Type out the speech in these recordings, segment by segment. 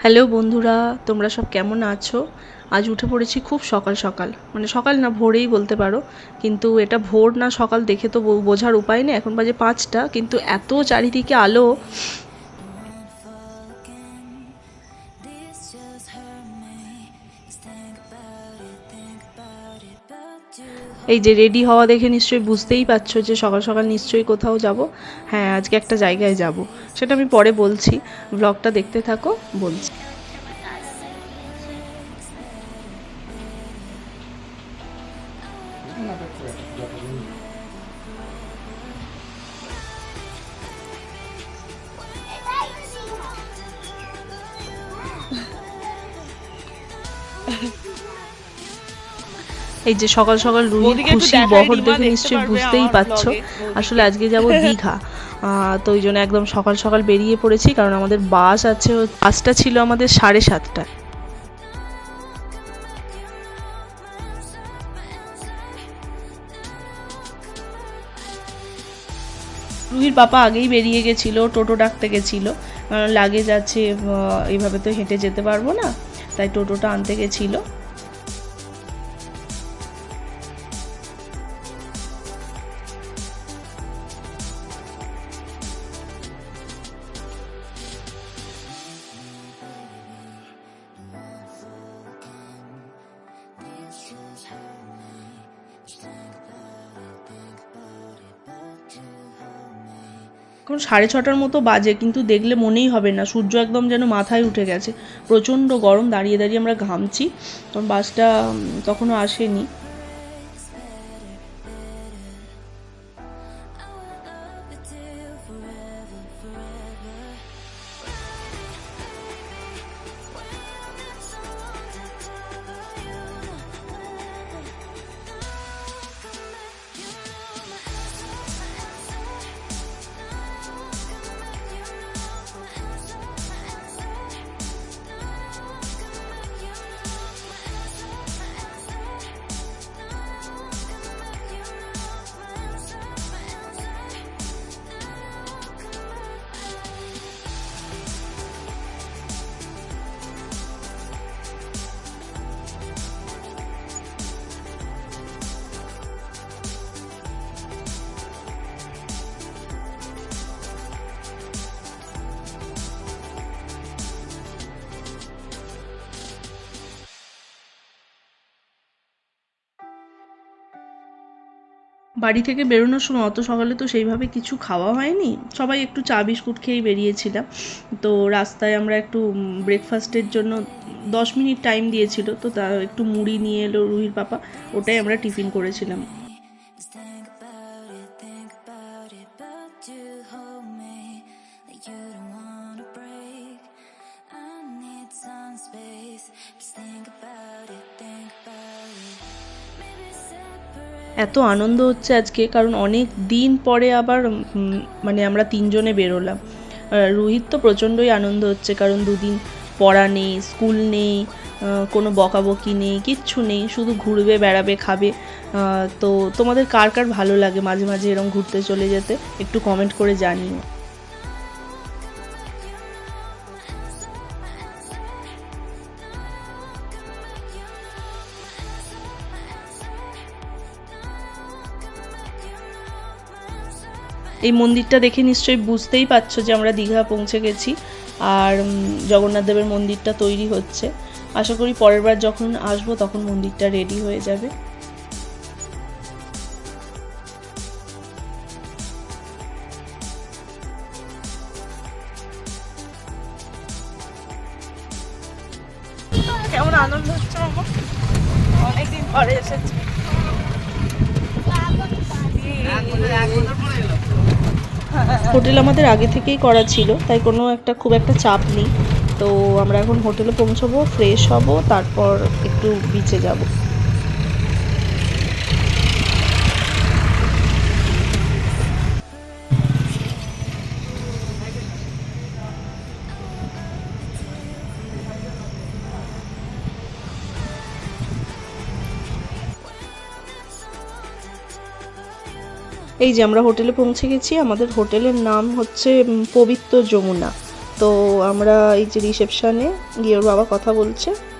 Hello বন্ধুরা, তোমরা সব কেমন আছো? আজ উঠে পড়েছি খুব সকাল সকাল। মানে সকাল না, ভোরেই বলতে পারো। কিন্তু এটা ভোর না সকাল দেখে তো বোঝার উপায় নেই। এখন বাজে পাঁচটা, কিন্তু এত চারিদিকে আলো এই যে রেডি হওয়া দেখে নিশ্চয়ই বুঝতেই পারছ যে সকাল সকাল নিশ্চয়ই কোথাও যাব। হ্যাঁ আজকে একটা জায়গায় যাব। সেটা আমি পরে বলছি। ব্লগটা দেখতে থাকো, বলছি। এই যে সকাল সকাল রুহি বৌদিকে একটু খুশি বহর দেখে নিশ্চয়ই বুঝতেই পারছ। আসলে আজকে যাব দীঘা। তো ওই জন্য একদম সকাল সকাল বেরিয়ে পড়েছি কারণ আমাদের বাস আছে বাসটা ছিল আমাদের সাড়ে সাতটায়। রুহির পাপা আগেই বেরিয়ে গেছিল টোটো ডাকতে গেছিল। লাগেজ আছে আহ, এইভাবে তো হেঁটে যেতে পারব না তাই টোটোটা আনতে গেছিল। এখন সাড়ে ছটার মতো বাজে, কিন্তু দেখলে মনেই হবে না। সূর্য একদম যেন মাথায় উঠে গেছে। প্রচণ্ড গরম, দাঁড়িয়ে দাঁড়িয়ে আমরা ঘামছি। কারণ বাসটা তখনও আসেনি। বাড়ি থেকে বেরোনোর সময় অত সকালে তো সেইভাবে কিছু খাওয়া হয়নি। সবাই একটু চা বিস্কুট খেয়েই বেরিয়েছিলাম। তো রাস্তায় আমরা একটু ব্রেকফাস্টের জন্য দশ মিনিট টাইম দিয়েছিল। তো তা একটু মুড়ি নিয়ে এলো রুহির পাপা। ওটাই আমরা টিফিন করেছিলাম। এত আনন্দ হচ্ছে আজকে, কারণ অনেক দিন পরে আবার মানে আমরা তিনজনে বেরোলাম। রোহিত তো প্রচণ্ডই আনন্দ হচ্ছে, কারণ দুদিন পড়া নেই, স্কুল নেই কোনো বকাবকি নেই, কিচ্ছু নেই, শুধু ঘুরবে, বেড়াবে, খাবে। তো তোমাদের কার কার ভালো লাগে মাঝে মাঝে এরকম ঘুরতে চলে যেতে? একটু কমেন্ট করে জানিও। এই মন্দিরটা দেখে নিশ্চয়ই বুঝতেই পারছ যে আমরা দীঘা পৌঁছে গেছি। আর জগন্নাথ দেবের মন্দিরটা তৈরি হচ্ছে। আশা করি পরের বার যখন আসব তখন মন্দিরটা রেডি হয়ে যাবে। কেমন আনন্দ হচ্ছে আমার অনেকদিন পরে এসেছি। হোটেল আমাদের আগে থেকেই করা ছিল, তাই কোনো একটা খুব একটা চাপ নেই। তো আমরা এখন হোটেলে পৌঁছবো, ফ্রেশ হব, তারপর একটু বিচে যাব। এই যে আমরা হোটেলে পৌঁছে গেছি, আমাদের হোটেলের নাম হচ্ছে পবিত্র যমুনা। তো আমরা এই যে রিসেপশানে গিয়ে ওর বাবা কথা বলছে।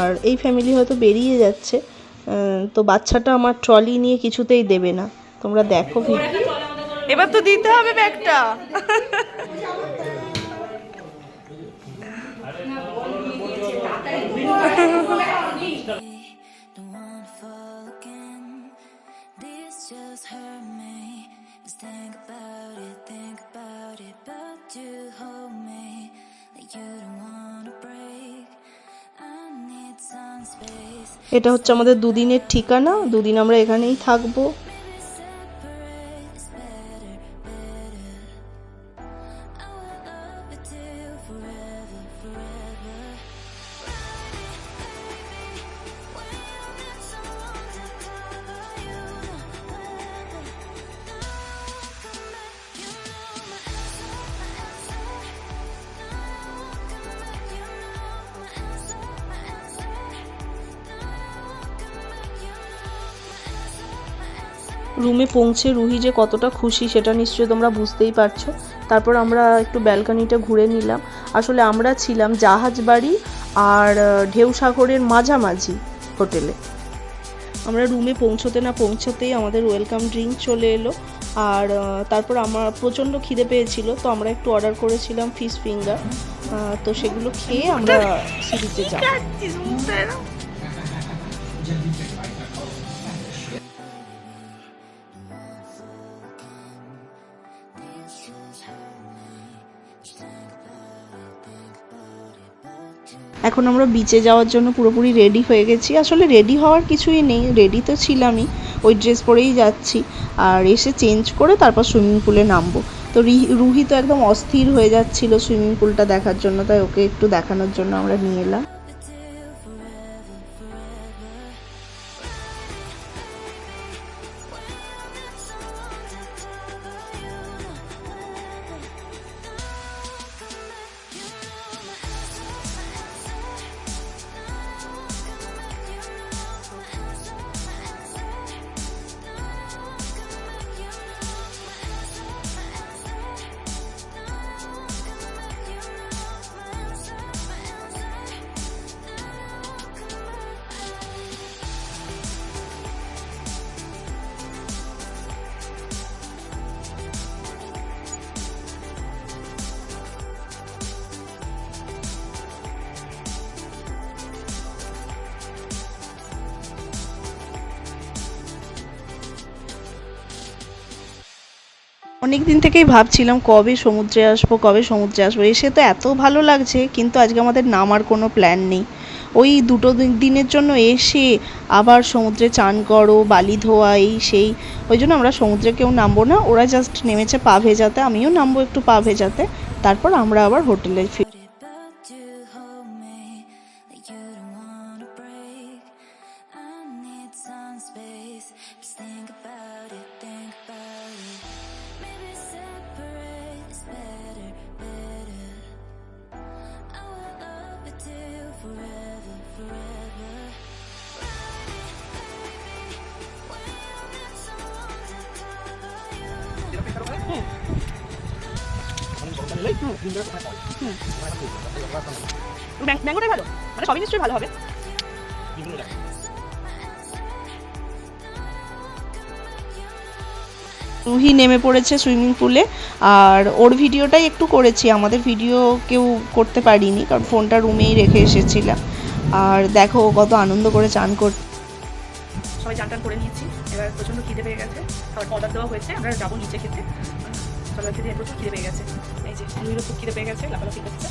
আর এই ফ্যামিলি হয়তো বেরিয়ে যাচ্ছে তো বাচ্চাটা আমার ট্রলি নিয়ে কিছুতেই দেবে না। তোমরা দেখো ভিডিও। এবার তো দিতে হবে ব্যাগটা। Don't wanna fall এটা হচ্ছে আমাদের দুদিনের ঠিকানা দুদিন আমরা এখানেই থাকব। রুমে পৌঁছে রুহি যে কতটা খুশি, সেটা নিশ্চয়ই তোমরা বুঝতেই পারছ। তারপর আমরা একটু ব্যালকানিটা ঘুরে নিলাম। আসলে আমরা ছিলাম জাহাজ বাড়ি আর ঢেউ সাগরের মাঝামাঝি হোটেলে। আমরা রুমে পৌঁছতে না পৌঁছতেই আমাদের ওয়েলকাম ড্রিঙ্ক চলে এলো। আর তারপর আমার প্রচণ্ড খিদে পেয়েছিল, তো আমরা একটু অর্ডার করেছিলাম ফিশ ফিঙ্গার তো সেগুলো খেয়ে আমরা সিরিজে যাব এখন আমরা বিচে যাওয়ার জন্য পুরোপুরি রেডি হয়ে গেছি। আসলে রেডি হওয়ার কিছুই নেই রেডি তো ছিলামই, ওই ড্রেস পরেই যাচ্ছি। আর এসে চেঞ্জ করে তারপর সুইমিং পুলে নামবো। তো রুহি তো একদম অস্থির হয়ে যাচ্ছিল সুইমিং পুলটা দেখার জন্য, তাই ওকে একটু দেখানোর জন্য আমরা নিয়ে এলাম। অনেক দিন থেকেই ভাবছিলাম কবে সমুদ্রে আসব, কবে সমুদ্রে আসব। এসে তো এত ভালো লাগছে, কিন্তু আজকে আমাদের নামার কোনো প্ল্যান নেই। ওই দুটো দিনের জন্য এসে আবার সমুদ্রে চান করো, বালি ধোয়া এই সেই। ওই জন্য আমরা সমুদ্রে কেউ নামবো না, ওরা জাস্ট নেমেছে পা ভেজাতে, আমিও নামবো একটু পা ভেজাতে। তারপর আমরা আবার হোটেলে ফির ম্যাঙ্গোটাই ভালো। মানে সবই নিশ্চয়ই ভালো হবে। রুহি নেমে পড়েছে সুইমিং পুলে। আর ওর ভিডিওটাই একটু করেছি। আমাদের ভিডিও কেউ করতে পারিনি কারণ ফোনটা রুমেই রেখে এসেছিলাম। আর দেখো কত আনন্দ করে চান করছে সবাই চান টান করে নিয়েছি। এবার প্রচণ্ড খিদে পেয়ে গেছে। খাবার অর্ডার দেওয়া হয়েছে, আমরা যাব নিচে খেতে। সবাই খেতে প্রচুর খিদে পেয়ে গেছে। এই যে লুইরও খুব খিদে পেয়ে গেছে, লাফালাফি করছে।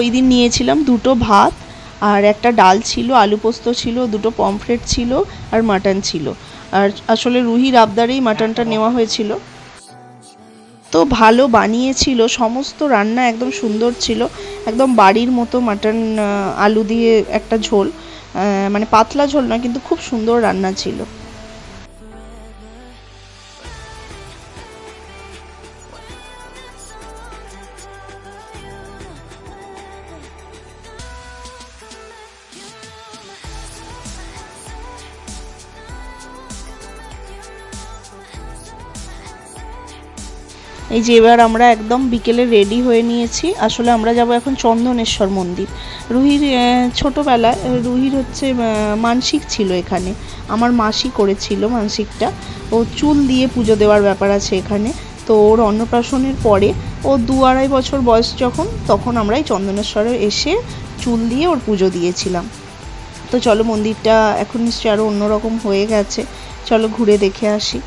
ওই দিন নিয়েছিলাম দুটো ভাত, আর একটা ডাল ছিল, আলু পোস্ত ছিল, দুটো পমফ্রেট ছিল, আর মাটন ছিল। আর আসলে রুহির আবদারেই মাটনটা নেওয়া হয়েছিল। তো ভালো বানিয়েছিল, সমস্ত রান্না একদম সুন্দর ছিল, একদম বাড়ির মতো মাটন আলু দিয়ে একটা ঝোল মানে পাতলা ঝোল না, কিন্তু খুব সুন্দর রান্না ছিল। এই যে এবার আমরা একদম বিকেলে রেডি হয়ে নিয়েছি। আসলে আমরা যাব এখন চন্দনেশ্বর মন্দির। রুহির ছোটোবেলায় রুহির হচ্ছে মানসিক ছিল এখানে। আমার মাসি করেছিল মানসিকটা। ও চুল দিয়ে পুজো দেওয়ার ব্যাপার আছে এখানে। তো ওর অন্নপ্রাশনের পরে ও দু আড়াই বছর বয়স যখন, তখন আমরা এই চন্দনেশ্বরে এসে চুল দিয়ে ওর পুজো দিয়েছিলাম। তো চলো মন্দিরটা এখন নিশ্চয়ই আরও অন্যরকম হয়ে গেছে। চলো ঘুরে দেখে আসি।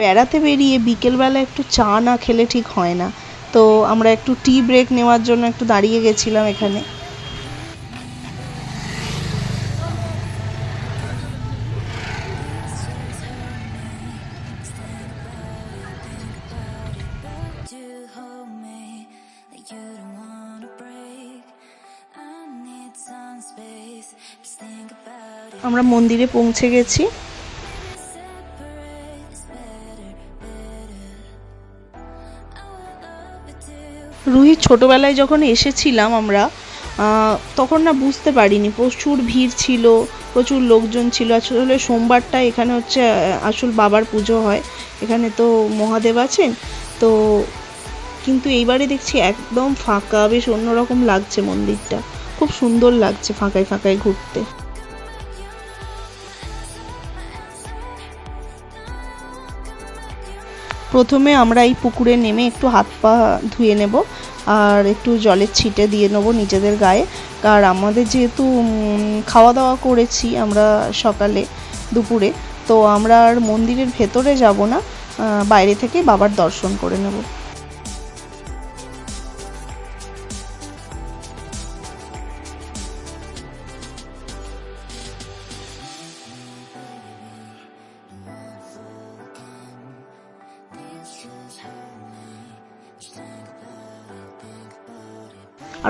বেড়াতে বেরিয়ে বিকেলবেলা একটু চা না খেলে ঠিক হয় না। তো আমরা একটু টি ব্রেক নেওয়ার জন্য একটু দাঁড়িয়ে গেছিলাম এখানে। আমরা মন্দিরে পৌঁছে like রুহির ছোটোবেলায় যখন এসেছিলাম আমরা তখন না বুঝতে পারিনি। প্রচুর ভিড় ছিল, প্রচুর লোকজন ছিল। আসলে সোমবারটা এখানে হচ্ছে, আসল বাবার পুজো হয়। এখানে তো মহাদেব আছেন। তো কিন্তু এইবারে দেখছি একদম ফাঁকা, বেশ অন্যরকম লাগছে মন্দিরটা। খুব সুন্দর লাগছে ফাঁকায় ফাঁকায় ঘুরতে। প্রথমে আমরা এই পুকুরে নেমে একটু হাত পা ধুয়ে নেব আর একটু জলের ছিটে দিয়ে নেব নিজেদের গায়ে। আর আমাদের যেহেতু খাওয়া দাওয়া করেছি আমরা সকালে দুপুরে, তো আমরা আর মন্দিরের ভেতরে যাব না বাইরে থেকে বাবার দর্শন করে নেব।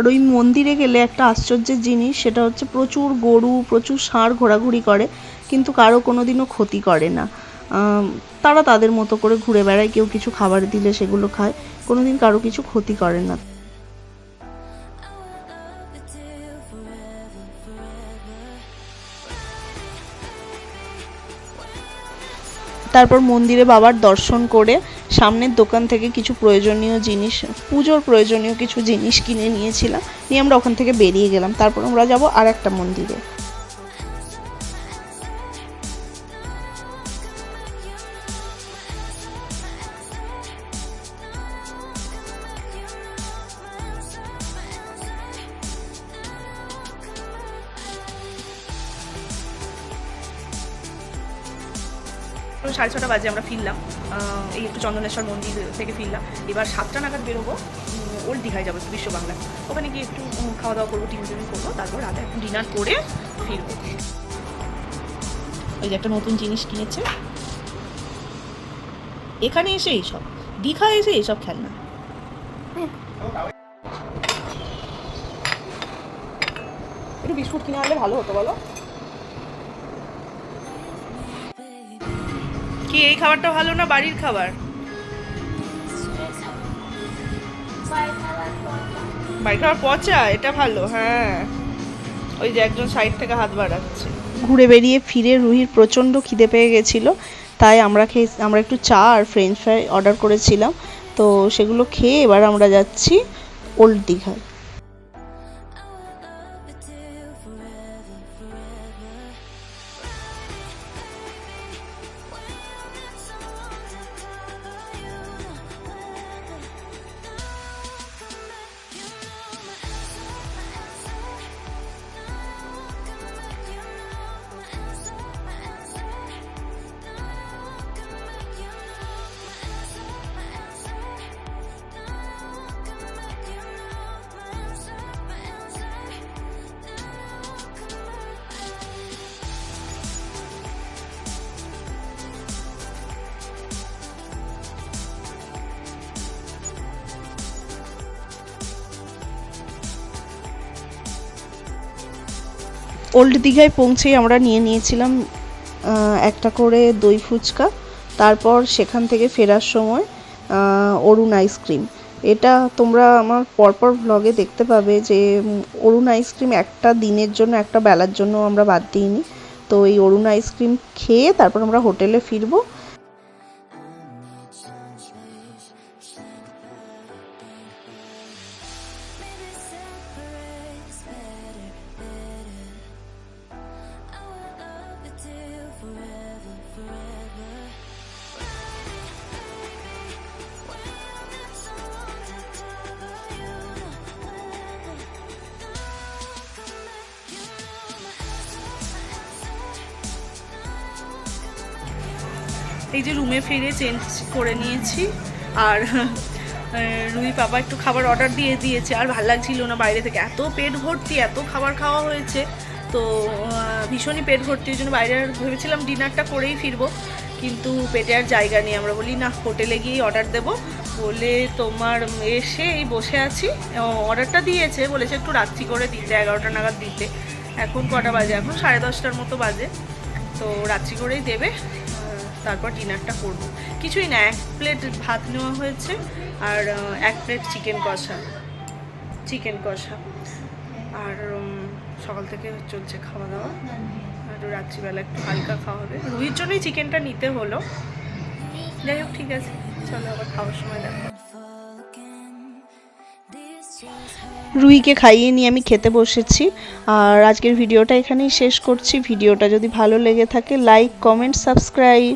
আর ওই মন্দিরে গেলে একটা আশ্চর্যের জিনিস, সেটা হচ্ছে প্রচুর গরু, প্রচুর ষাঁড় ঘোরাঘুরি করে, কিন্তু কারও কোনো দিনও ক্ষতি করে না। তারা তাদের মতো করে ঘুরে বেড়ায়, কেউ কিছু খাবার দিলে সেগুলো খায় কোনো দিন কারও কিছু ক্ষতি করে না। তারপর মন্দিরে বাবার দর্শন করে সামনের দোকান থেকে কিছু প্রয়োজনীয় জিনিস, পুজোর প্রয়োজনীয় কিছু জিনিস কিনে নিয়েছিলাম। নিয়ে আমরা ওখান থেকে বেরিয়ে গেলাম। তারপর আমরা যাব আর একটা মন্দিরে। এখন সাড়ে ছটা বাজে আমরা ফিরলাম। এই একটু চন্দনেশ্বর মন্দির থেকে ফিরলাম। এবার সাতটা নাগাদ বেরোবো ওল্ড দীঘায় যাব বিশ্ব বাংলা ওখানে গিয়ে একটু খাওয়া দাওয়া করব, টিফিন টিফিন করব, তারপর রাতে একটু ডিনার করে ফিরবো। ওই যে একটা নতুন জিনিস কিনেছে। এখানে এসে এইসব দীঘা এসে এইসব খেলনা। একটু বিস্কুট কিনে আনলে ভালো হতো, বলো? কি এই খাবারটা ভালো না বাড়ির খাবার? বাড়ির খাবার পচা? এটা ভালো হ্যাঁ। ওই যে একজন সাইড থেকে হাত বাড়াচ্ছে। ঘুরে বেরিয়ে ফিরে রুহির প্রচণ্ড খিদে পেয়ে গেছিল, তাই আমরা খেয়ে, আমরা একটু চা আর ফ্রেঞ্চ ফ্রাই অর্ডার করেছিলাম। তো সেগুলো খেয়ে এবার আমরা যাচ্ছি ওল্ড দীঘায়। ওল্ড দীঘায় পৌঁছেই আমরা নিয়ে নিয়েছিলাম একটা করে দই ফুচকা, তারপর সেখান থেকে ফেরার সময় অরুণ আইসক্রিম এটা তোমরা আমার পরপর ভ্লগে দেখতে পাবে যে অরুণ আইসক্রিম একটা দিনের জন্য, একটা বেলার জন্য আমরা বাদ দিইনি। তো এই অরুণ আইসক্রিম খেয়ে তারপর আমরা হোটেলে ফিরবো এই যে রুমে ফিরে চেঞ্জ করে নিয়েছি। আর রুই পাপা একটু খাবার অর্ডার দিয়ে দিয়েছে। আর ভালো লাগছিল না বাইরে থেকে। এত পেট ভর্তি, এত খাবার খাওয়া হয়েছে। তো ভীষণই পেট ভর্তি। ওই জন্য বাইরে আর ভেবেছিলাম ডিনারটা করেই ফিরবো। কিন্তু পেটে আর জায়গা নেই। আমরা বলি, না, হোটেলে গিয়েই অর্ডার দেবো। বলে, তোমার এসে এই বসে আছি। অর্ডারটা দিয়েছে। বলেছে, একটু রাত্রি করে দিতে। এগারোটা নাগাদ দিতে। এখন কটা বাজে? এখন সাড়ে দশটার মতো বাজে। তো, রাত্রি করেই দেবে। তারপর ডিনারটা করব। কিছুই না, এক প্লেট ভাত নেওয়া হয়েছে আর এক প্লেট চিকেন কষা চিকেন কষা। আর সকাল থেকে চলছে খাওয়া দাওয়া আর রাত্রিবেলা একটু হালকা খাওয়া হবে। রুহির জন্যই চিকেনটা নিতে হলো। যাই হোক, ঠিক আছে। চলো আবার খাওয়ার সময় দেখো রুইকে খাইয়ে নিয়ে আমি খেতে বসেছি। আর আজকের ভিডিওটা এখানেই শেষ করছি। ভিডিওটা যদি ভালো লেগে থাকে লাইক কমেন্ট সাবস্ক্রাইব